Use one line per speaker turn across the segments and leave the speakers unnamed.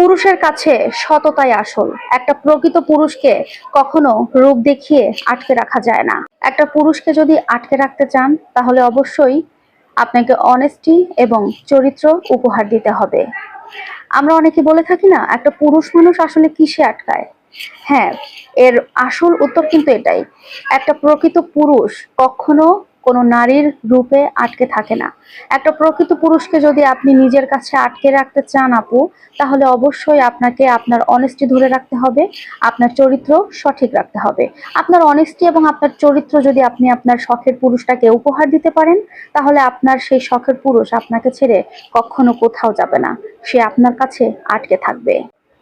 পুরুষের কাছে সততাই আসল। একটা প্রকৃত পুরুষকে কখনো রূপ দেখিয়ে আটকে রাখা যায় না। একটা পুরুষকে যদি আটকে রাখতে চান, তাহলে অবশ্যই আপনাকে অনেস্টি এবং চরিত্র উপহার দিতে হবে। আমরা অনেকে বলে থাকি না, একটা পুরুষ মানুষ আসলে কিসে আটকায়? হ্যাঁ এর আসল উত্তর কিন্তু এটাই। একটা প্রকৃত পুরুষ কখনো কোনো নারীর রূপে আটকে থাকে না। একটা প্রকৃত পুরুষকে যদি আপনি নিজের কাছে আটকে রাখতে চান আপু, তাহলে অবশ্যই আপনাকে আপনার অনেস্টি ধরে রাখতে হবে, আপনার চরিত্র সঠিক রাখতে হবে। আপনার অনেস্টি এবং আপনার চরিত্র যদি আপনি আপনার শখের পুরুষটাকে উপহার দিতে পারেন, তাহলে আপনার সেই শখের পুরুষ আপনাকে ছেড়ে কখনো কোথাও যাবে না। সে আপনার কাছে আটকে থাকবে।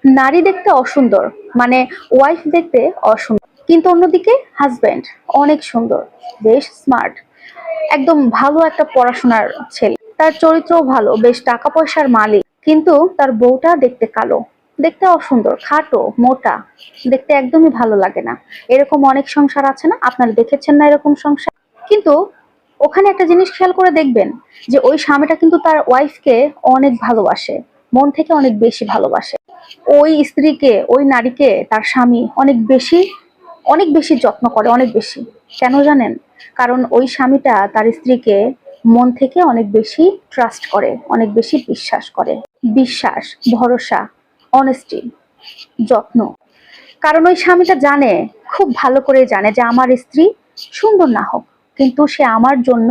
নারী দেখতে অসুন্দর মানে ওয়াইফ দেখতে অসুন্দর। কিন্তু অন্যদিকে হাজবেন্ড অনেক সুন্দর, বেশ স্মার্ট একদম ভালো একটা পড়াশোনার ছেলে। তার চরিত্রও ভালো, বেশ টাকা পয়সার মালিক। কিন্তু তার বউটা দেখতে কালো। দেখতে অসুন্দর, খাটো, মোটা। দেখতে একদমই ভালো লাগে না। এরকম অনেক সংসার আছে না? আপনারা দেখেছেন না এরকম সংসার? কিন্তু ওখানে একটা জিনিস খেয়াল করে দেখবেন, যে ওই স্বামীটা কিন্তু তার ওয়াইফকে অনেক ভালোবাসে, মন থেকে অনেক বেশি ভালোবাসে। ওই স্ত্রীকে, ওই নারীকে তার স্বামী অনেক বেশি অনেক বেশি যত্ন করে, অনেক বেশি। কেন জানেন? কারণ ওই স্বামীটা তার স্ত্রীকে মন থেকে অনেক বেশি ট্রাস্ট করে, অনেক বেশি বিশ্বাস করে। বিশ্বাস, ভরসা অনেস্টি যত্ন। কারণ ওই স্বামীটা জানে, খুব ভালো করে জানে যে আমার স্ত্রী সুন্দর না হোক, কিন্তু সে আমার জন্য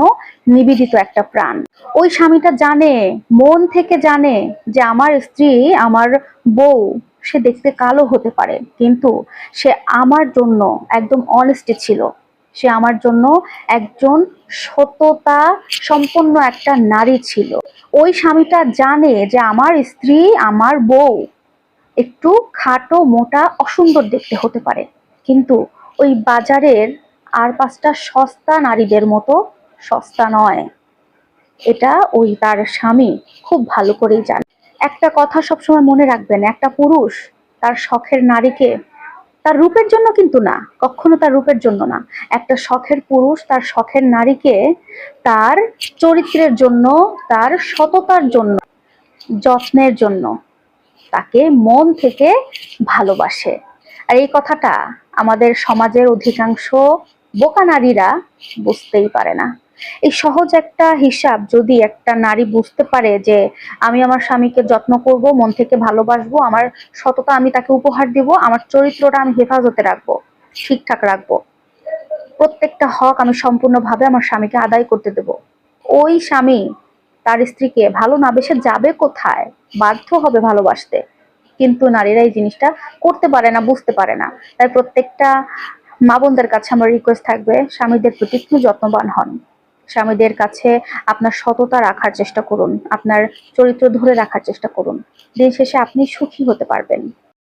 নিবেদিত একটা প্রাণ। ওই স্বামীটা জানে, মন থেকে জানে যে আমার স্ত্রী আমার বউ, সে দেখতে কালো হতে পারে, কিন্তু সে আমার জন্য একদম অনেস্টি ছিল। সে আমার জন্য একজন সততা সম্পন্ন একটা নারী ছিল। ওই স্বামীটা জানে যে আমার স্ত্রী আমার বউ। একটু খাটো, মোটা, অসুন্দর দেখতে হতে পারে। কিন্তু ওই বাজারের আর পাঁচটা সস্তা নারীদের মতো সস্তা নয়। এটা ওই তার স্বামী খুব ভালো করেই জানে। একটা কথা সবসময় মনে রাখবেন, একটা পুরুষ তার শখের নারীকে তার রূপের জন্য কিন্তু না, কখনো তার রূপের জন্য না। একটা শখের পুরুষ তার শখের নারীকে তার চরিত্রের জন্য, তার সততার জন্য, যত্নের জন্য তাকে মন থেকে ভালোবাসে। আর এই কথাটা আমাদের সমাজের অধিকাংশ বোকা নারীরা বুঝতেই পারে না। এই সহজ একটা হিসাব যদি একটা নারী বুঝতে পারে যে আমি আমার স্বামীকে যত্ন করব, মন থেকে ভালোবাসবো, আমার সততা আমি তাকে উপহার দিব, আমার চরিত্রটা আমি হেফাজতে রাখব, ঠিকঠাক রাখব, প্রত্যেকটা হক আমি সম্পূর্ণভাবে আমার স্বামীকে আদায় করতে দেব। ওই স্বামী তার স্ত্রীকে ভালো না বেসে যাবে কোথায়? বাধ্য হবে ভালোবাসতে। কিন্তু নারীরা এই জিনিসটা করতে পারে না, বুঝতে পারে না। তাই প্রত্যেকটা মা বোনদের কাছে আমার রিকোয়েস্ট থাকবে, স্বামীদের প্রতি একটু যত্নবান হন। স্বামীদের কাছে আপনার সততা রাখার চেষ্টা করুন, আপনার চরিত্র ধরে রাখার চেষ্টা করুন। দিন শেষে আপনি সুখী হতে পারবেন।